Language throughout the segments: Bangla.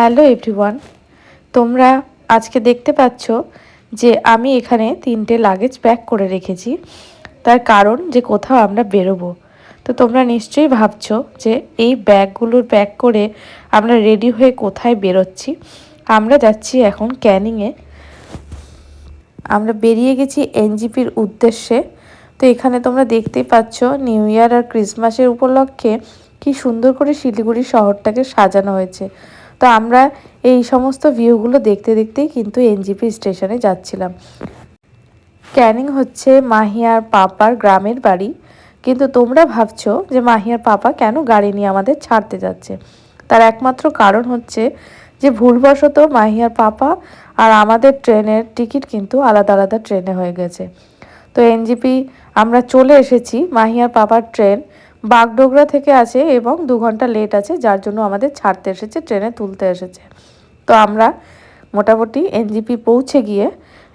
হ্যালো এভরিওয়ান, তোমরা আজকে দেখতে পাচ্ছ যে আমি এখানে তিনটে লাগেজ প্যাক করে রেখেছি। তার কারণ যে কোথাও আমরা বেরোবো। তো তোমরা নিশ্চয়ই ভাবছ যে এই ব্যাগগুলোর প্যাক করে আমরা রেডি হয়ে কোথায় বেরোচ্ছি। আমরা যাচ্ছি এখন ক্যানিংয়ে। আমরা বেরিয়ে গেছি এনজিপির উদ্দেশ্যে। তো এখানে তোমরা দেখতেই পাচ্ছ নিউ ইয়ার আর ক্রিসমাসের উপলক্ষে কি সুন্দর করে শিলিগুড়ি শহরটাকে সাজানো হয়েছে। তো আমরা এই সমস্ত ভিউগুলো দেখতে দেখতেই কিন্তু এনজিপি স্টেশনে যাচ্ছিলাম। ক্যানিং হচ্ছে মাহিয়ার পাপার গ্রামের বাড়ি। কিন্তু তোমরা ভাবছ যে মাহিয়ার পাপা কেন গাড়ি নিয়ে আমাদের ছাড়তে যাচ্ছে? তার একমাত্র কারণ হচ্ছে যে ভুলবশত মাহিয়ার পাপা আর আমাদের ট্রেনের টিকিট কিন্তু আলাদা আলাদা ট্রেনে হয়ে গেছে। তো এনজিপি, আমরা চলে এসেছি মাহিয়ার পাপার ট্রেন বাগডোগরা থেকে আছে এবং দু ঘণ্টা লেট আছে, যার জন্য আমাদের ছাড়তে এসেছে ট্রেনে তুলতে এসেছে। তো আমরা মোটামুটি এনজিপি পৌঁছে গিয়ে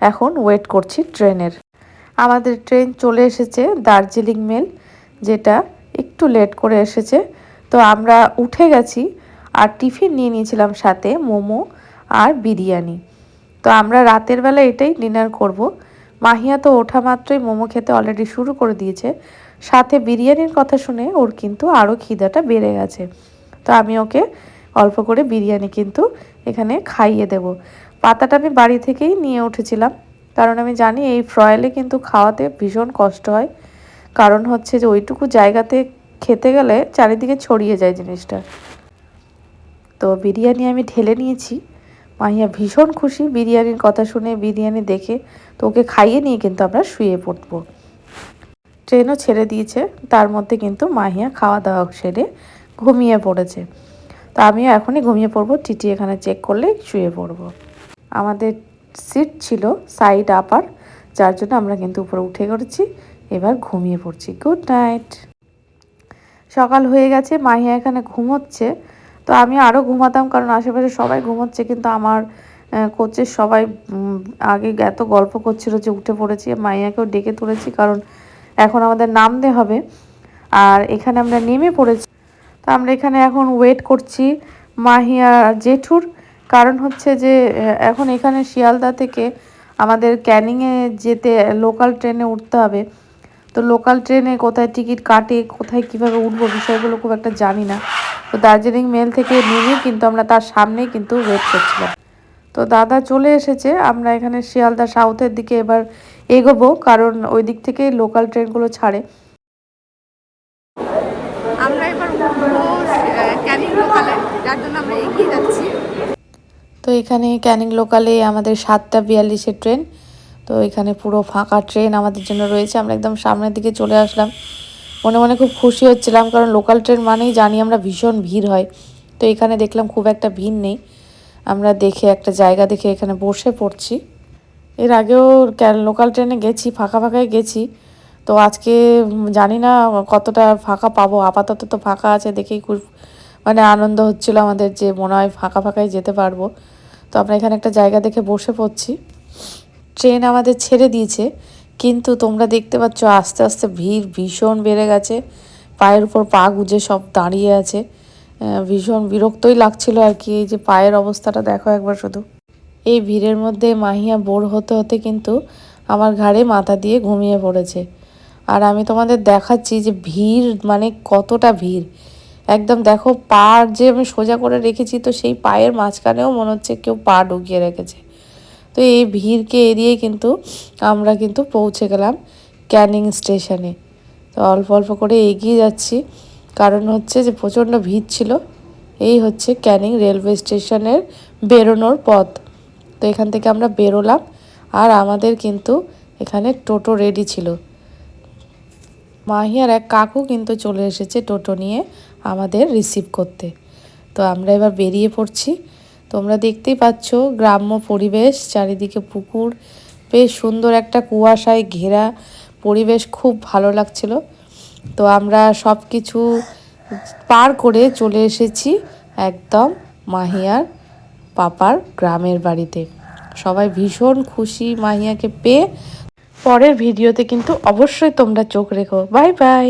এখন ওয়েট করছি ট্রেনের আমাদের ট্রেন চলে এসেছে দার্জিলিং মেল যেটা একটু লেট করে এসেছে। তো আমরা উঠে গেছি আর টিফিন নিয়ে নিয়েছিলাম সাথে মোমো আর বিরিয়ানি। তো আমরা রাতের বেলা এটাই ডিনার করব। মাহিয়া তো ওঠা মাত্রই মোমো খেতে অলরেডি শুরু করে দিয়েছে। সাথে বিরিয়ানির কথা শুনে ওর কিন্তু আরও খিদাটা বেড়ে গেছে। তো আমি ওকে অল্প করে বিরিয়ানি কিন্তু এখানে খাইয়ে দেব। পাতাটা আমি বাড়ি থেকেই নিয়ে উঠেছিলাম। কারণ আমি জানি এই ফ্রয়েলে কিন্তু খাওয়াতে ভীষণ কষ্ট হয়। কারণ হচ্ছে যে ওইটুকু জায়গাতে খেতে গেলে চারিদিকে ছড়িয়ে যায় জিনিসটা। তো বিরিয়ানি আমি ঢেলে নিয়েছি। মাহিয়া ভীষণ খুশি। বিরিয়ানির কথা শুনে বিরিয়ানি দেখে তো ওকে খাইয়ে নিয়ে কিন্তু আমরা শুয়ে পড়ব। ট্রেনও ছেড়ে দিয়েছে। তার মধ্যে কিন্তু মাহিয়া খাওয়া দাওয়া সেরে ঘুমিয়ে পড়েছে। তো আমিও এখনই ঘুমিয়ে পড়ব। টিটি এখানে চেক করলে শুয়ে পড়ব। আমাদের সিট ছিল সাইড আপার, যার জন্য আমরা কিন্তু উপরে উঠে করেছি এবার ঘুমিয়ে পড়ছি। Good night. সকাল হয়ে গেছে। মাহিয়া এখানে ঘুমোচ্ছে। তো আমি আরও ঘুমাতাম, কারণ আশেপাশে সবাই ঘুমোচ্ছে, কিন্তু আমার কোচের সবাই আগে এত গল্প করছিল যে উঠে পড়েছি মাইয়াকেও ডেকে তুলেছি, কারণ এখন আমাদের নামতে হবে, আর এখানে আমরা নেমে পড়েছি। তো আমরা এখানে এখন ওয়েট করছি মাহিয়া জেঠুর, কারণ হচ্ছে যে এখন এখানে শিয়ালদা থেকে আমাদের ক্যানিংয়ে যেতে লোকাল ট্রেনে উঠতে হবে। তো লোকাল ট্রেনে কোথায় টিকিট কাটে, কোথায় কীভাবে উঠবো, বিষয়গুলো খুব একটা জানি না। তো দার্জিলিং মেল থেকে নেমে কিন্তু আমরা তার সামনেই কিন্তু ওয়েট করছিলাম। তো দাদা চলে এসেছে আমরা এখানে শিয়ালদা সাউথের দিকে এবার এগোবো কারণ ওই দিক থেকেই লোকাল ট্রেনগুলো ছাড়ে। আমরা এবার ক্যানিং লোকালে যার জন্য আমরা এগিয়ে যাচ্ছি। তো এখানে ক্যানিং লোকালে আমাদের সাতটা বিয়াল্লিশের ট্রেন তো এখানে পুরো ফাঁকা ট্রেন আমাদের জন্য রয়েছে। আমরা একদম সামনের দিকে চলে আসলাম। মনে মনে খুব খুশি হচ্ছিলাম, কারণ লোকাল ট্রেন মানেই জানি আমরা ভীষণ ভিড় হয়। তো এখানে দেখলাম খুব একটা ভিড় নেই। আমরা দেখে একটা জায়গা দেখে এখানে বসে পড়ছি। এর আগেও লোকাল ট্রেনে গেছি, ফাঁকা ফাঁকায় গেছি। তো আজকে জানি না কতটা ফাঁকা পাবো, আপাতত তো ফাঁকা আছে দেখেই খুব মানে আনন্দ হচ্ছিল আমাদের যে মনে হয় ফাঁকা ফাঁকায় যেতে পারব। তো আমরা এখানে একটা জায়গা দেখে বসে পড়ছি। ট্রেন আমাদের ছেড়ে দিয়েছে। কিন্তু তোমরা দেখতে পাচ্ছ আস্তে আস্তে ভিড় ভীষণ বেড়ে গেছে। পায়ের উপর পা গুজে সব দাঁড়িয়ে আছে। ভীষণ বিরক্তই লাগছিল আর কি, এই যে পায়ের অবস্থাটা দেখো একবার শুধু। এই ভিড়ের মধ্যে মাহিয়া বোর হতে হতে কিন্তু আমার ঘাড়ে মাথা দিয়ে ঘুমিয়ে পড়েছে। আর আমি তোমাদের দেখাচ্ছি যে ভিড় মানে কতটা ভিড়। একদম দেখো পা যে আমি সোজা করে রেখেছি তো সেই পায়ের মাঝখানেও মনে হচ্ছে কেউ পা ঢুকিয়ে রেখেছে। তো এই ভিড়কে এড়িয়ে কিন্তু আমরা কিন্তু পৌঁছে গেলাম ক্যানিং স্টেশনে। তো অল্প অল্প করে এগিয়ে যাচ্ছি। কারণ হচ্ছে যে প্রচণ্ড ভিড় ছিল। এই হচ্ছে ক্যানিং রেলওয়ে স্টেশনের বেরোনোর পথ। তো এখান থেকে আমরা বেরোলাম আর আমাদের কিন্তু এখানে টোটো রেডি ছিল। মাহিয়ার এক কাকু কিন্তু চলে এসেছে টোটো নিয়ে আমাদের রিসিভ করতে। তো আমরা এবার বেরিয়ে পড়ছি। তোমরা দেখতেই পাচ্ছ গ্রাম্য পরিবেশ, চারিদিকে পুকুর, বেশ সুন্দর একটা কুয়াশায় ঘেরা পরিবেশ, খুব ভালো লাগছিল। তো আমরা সব কিছু পার করে চলে এসেছি একদম মাহিয়ার পাপার গ্রামের বাড়িতে। সবাই ভীষণ খুশি মাহিয়াকে পেয়ে। পরের ভিডিওতে কিন্তু অবশ্যই তোমরা চোখ রেখো। Bye bye.